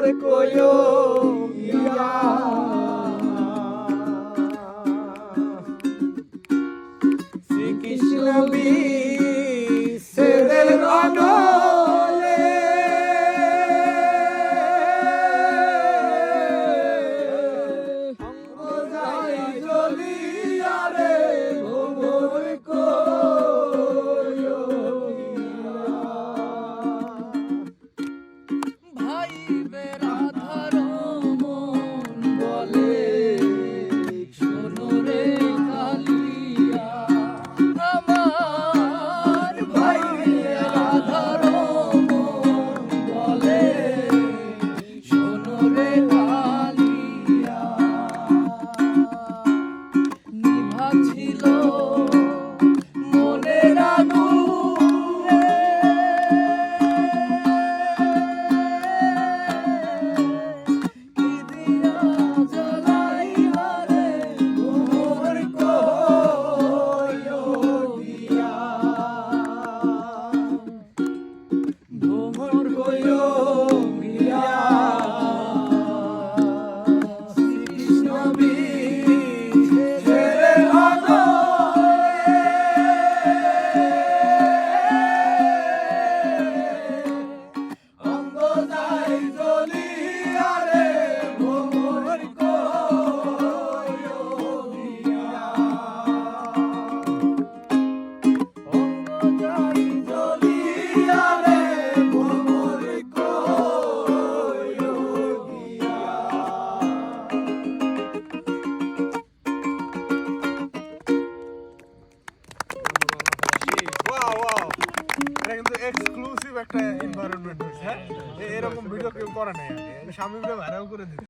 Горькою я. এটা কিন্তু এক্সক্লুসিভ একটা এনভায়রনমেন্ট হয়েছে হ্যাঁ? এরকম ভিডিও কেউ করে নাই স্বামীকে ভাইরাল করে দিচ্ছে।